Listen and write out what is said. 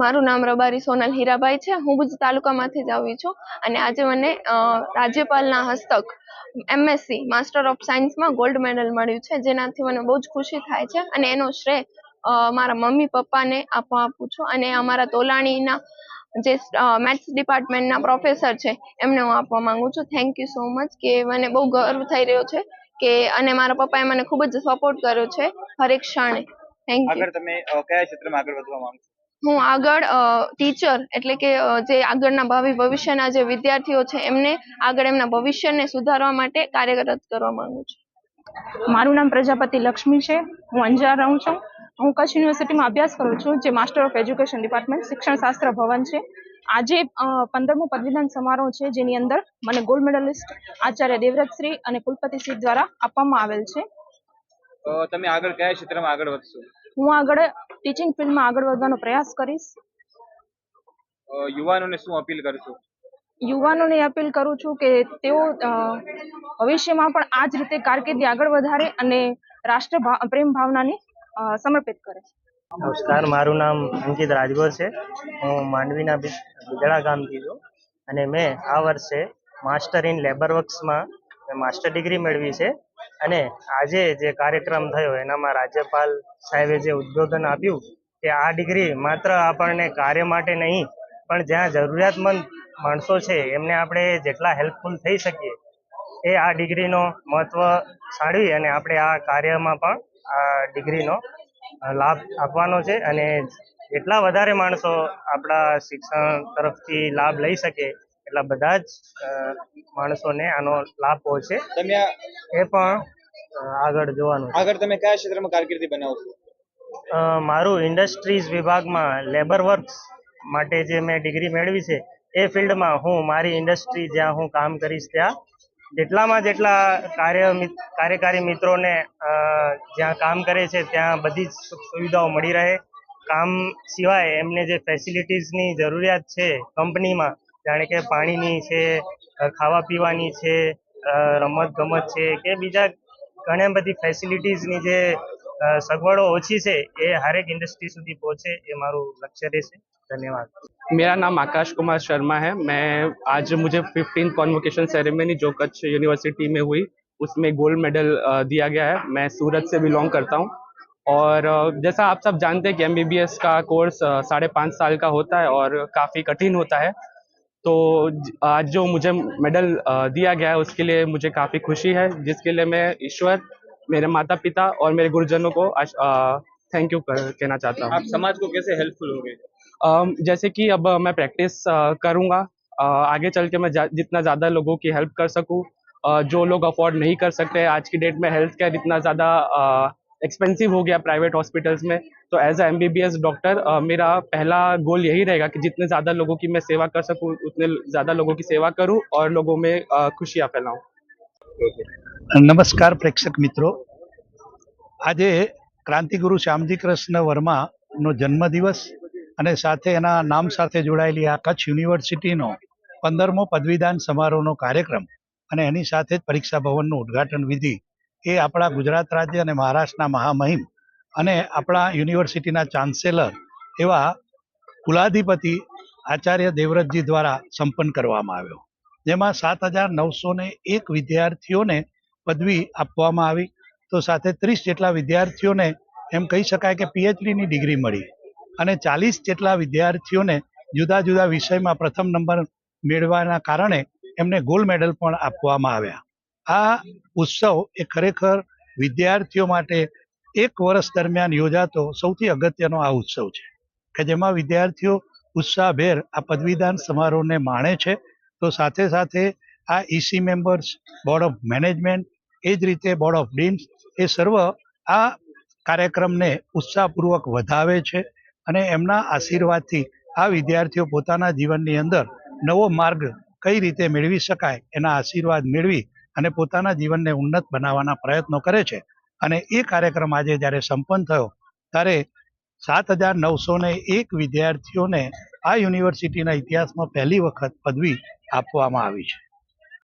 મારું નામ રબારી સોનલ હીરાભાઈ છે. હું ભુજ તાલુકામાંથી જ આવી છું અને આજે મને રાજ્યપાલના હસ્તક એમએસસી માસ્ટર ઓફ સાયન્સમાં ગોલ્ડ મેડલ મળ્યું છે. જેનાથી મને બહુ જ ખુશી થાય છે અને એનો શ્રેય મારા મમ્મી, પપ્પાને આપવા આપું છું. અને અમારા તોલાણીના જે મેથ્સ ડિપાર્ટમેન્ટના પ્રોફેસર છે, એમને હું આપવા માંગુ છું. થેન્ક યુ સો મચ કે મને બહુ ગર્વ થઈ રહ્યો છે કે, અને મારા પપ્પાએ મને ખૂબ જ સપોર્ટ કર્યો છે, હરેક ક્ષણે. થેન્ક યુ તમે કયા ક્ષેત્રમાં આગળ વધવા માંગો હું આગળ ટીચર એટલે કે જે આગળના ભાવિ ભવિષ્યના જે વિદ્યાર્થીઓ છે એમને આગળ એમના ભવિષ્યને સુધારવા માટે કાર્યરત કરવા માંગુ છું. મારું નામ પ્રજાપતિ લક્ષ્મી છે. હું અંજાર રહું છું. હું કચ્છ યુનિવર્સિટીમાં અભ્યાસ કરું છું જે માસ્ટર ઓફ એજ્યુકેશન ડિપાર્ટમેન્ટ શિક્ષણ શાસ્ત્ર ભવન છે. આજે પંદરમો પદવીદાન સમારોહ છે જેની અંદર મને ગોલ્ડ મેડલિસ્ટ આચાર્ય દેવવ્રતશ્રી અને કુલપતિશ્રી દ્વારા આપવામાં આવેલ છે. તો તમે આગળ કયા ક્ષેત્રમાં આગળ વધશો? હું આગળ ટીચિંગ ફિલ્ડમાં આગળ વધવાનો પ્રયાસ કરીશ. યુવાનોને શું અપીલ કરશો યુવાનોને અપીલ કરું છું કે તેઓ ભવિષ્યમાં પણ આ જ રીતે કારકિર્દી આગળ વધારે અને રાષ્ટ્ર પ્રેમ ભાવનાને અ, સમર્પિત કરે. નમસ્કાર મારું નામ અંકિત રાજગોર છે. હું માંડવીના બિ- બિદડા ગામથી છું અને મેં આ વર્ષે માસ્ટર ઇન લેબર વર્ક્સમાં માસ્ટર ડિગ્રી મેળવી છે. અને આજે જે કાર્યક્રમ થયો એનામાં રાજ્યપાલ સાહેબે જે ઉદ્બોધન આપ્યું કે આ ડિગ્રી માત્ર આપણને કાર્ય માટે નહીં, પણ જ્યાં જરૂરિયાતમંદ માણસો છે એમને આપણે જેટલા હેલ્પફુલ થઈ શકીએ એ આ ડિગ્રીનો મહત્વ સાળવી અને આપણે આ કાર્યમાં પણ આ ડિગ્રીનો લાભ આપવાનો છે અને જેટલા વધારે માણસો આપણા શિક્ષણ તરફથી લાભ લઈ શકે એટલા બધા જ માણસોને આનો લાભ પહોંચે તમે એ પણ આગળ જોવાનું આગળ તમે કયા ક્ષેત્રમાં કારકિર્દી બનાવો અ, મારું ઇન્ડસ્ટ્રીઝ વિભાગમાં લેબર વર્ક્સ માટે જે મેં ડિગ્રી મેળવી છે એ ફિલ્ડમાં હું મારી ઇન્ડસ્ટ્રી જ્યાં હું કામ કરીશ ત્યાં જેટલામાં જેટલા કાર્ય કાર્યકારી મિત્રોને જ્યાં કામ કરે છે ત્યાં બધી જ સુવિધાઓ મળી રહે. કામ સિવાય એમને જે ફેસિલિટીઝની જરૂરિયાત છે કંપનીમાં જાણે કે પાણીની છે અ, ખાવા પીવાની છે અ, રમત ગમત છે કે બીજા ઘણી બધી ફેસિલિટીઝની જે અ, સગવડો ઓછી છે એ હરેક ઇન્ડસ્ટ્રી સુધી પહોંચે એ મારું લક્ષ્ય રહેશે ધન્યવાદ मेरा नाम आकाश कुमार शर्मा है मैं आज मुझे फिफ्टीन कॉन्वोकेशन सेरेमनी जो कच्छ यूनिवर्सिटी में हुई उसमें गोल्ड मेडल अ, दिया गया है मैं सूरत से बिलोंग करता हूँ और अ, जैसा आप सब जानते हैं कि एम का कोर्स अ, साढ़े पाँच साल का होता है और काफ़ी कठिन होता है तो आज जो मुझे मेडल दिया गया है उसके लिए मुझे काफ़ी खुशी है जिसके लिए मैं ईश्वर मेरे माता पिता और मेरे गुरुजनों को थैंक यू कहना चाहता हूँ। आप समाज को कैसे हेल्पफुल होंगे? जैसे कि अब मैं प्रैक्टिस करूँगा आगे चल के मैं जा- जितना ज़्यादा लोगों की हेल्प कर सकूँ जो लोग अफोर्ड नहीं कर सकते आज की डेट में हेल्थ केयर इतना ज़्यादा एक्सपेंसिव हो गया प्राइवेट हॉस्पिटल्स में तो एज अ एम डॉक्टर मेरा पहला गोल यही रहेगा कि जितने ज़्यादा लोगों की मैं सेवा कर सकूँ उतने ज़्यादा लोगों की सेवा करूँ और लोगों में अ, खुशियाँ फैलाऊँ નમસ્કાર પ્રેક્ષક મિત્રો આજે ક્રાંતિગુરુ શ્યામજી કૃષ્ણ વર્માનો જન્મદિવસ અને સાથે એના નામ સાથે જોડાયેલી આ કચ્છ યુનિવર્સિટીનો પંદરમો પદવીદાન સમારોહનો કાર્યક્રમ અને એની સાથે જ પરીક્ષા ભવનનું ઉદ્ઘાટન વિધિ એ આપણા ગુજરાત રાજ્ય અને મહારાષ્ટ્રના મહામહિમ અને આપણા યુનિવર્સિટીના ચાન્સેલર એવા કુલાધિપતિ આચાર્ય દેવવ્રતજી દ્વારા સંપન્ન કરવામાં આવ્યો. જેમાં સાત હજાર નવસો ને એક વિદ્યાર્થીઓને પદવી આપવામાં આવી. તો સાથે ત્રીસ જેટલા વિદ્યાર્થીઓને એમ કહી શકાય કે પીએચડીની ડિગ્રી મળી અને ચાલીસ જેટલા વિદ્યાર્થીઓને જુદા જુદા વિષયમાં પ્રથમ નંબર મેળવવાના કારણે એમને ગોલ્ડ મેડલ પણ આપવામાં આવ્યા. આ ઉત્સવ એ ખરેખર વિદ્યાર્થીઓ માટે એક વર્ષ દરમિયાન યોજાતો સૌથી અગત્યનો આ ઉત્સવ છે. કે જેમાં વિદ્યાર્થીઓ ઉત્સાહભેર આ પદવીદાન સમારોહને માણે છે. તો સાથે સાથે આ EC members board of management એ જ રીતે બોર્ડ ઓફ ડીન્સ એ સર્વ આ કાર્યક્રમને ઉત્સાહપૂર્વક વધાવે છે અને એમના આશીર્વાદથી આ વિદ્યાર્થીઓ પોતાના જીવનની અંદર નવો માર્ગ કઈ રીતે મેળવી શકાય એના આશીર્વાદ મેળવી અને પોતાના જીવનને ઉન્નત બનાવવાના પ્રયત્નો કરે છે. અને એ કાર્યક્રમ આજે જ્યારે સંપન્ન થયો, ત્યારે સાત હજાર નવસો ને એક વિદ્યાર્થીઓને આ યુનિવર્સિટીના ઇતિહાસમાં પહેલી વખત પદવી આપવામાં આવી છે.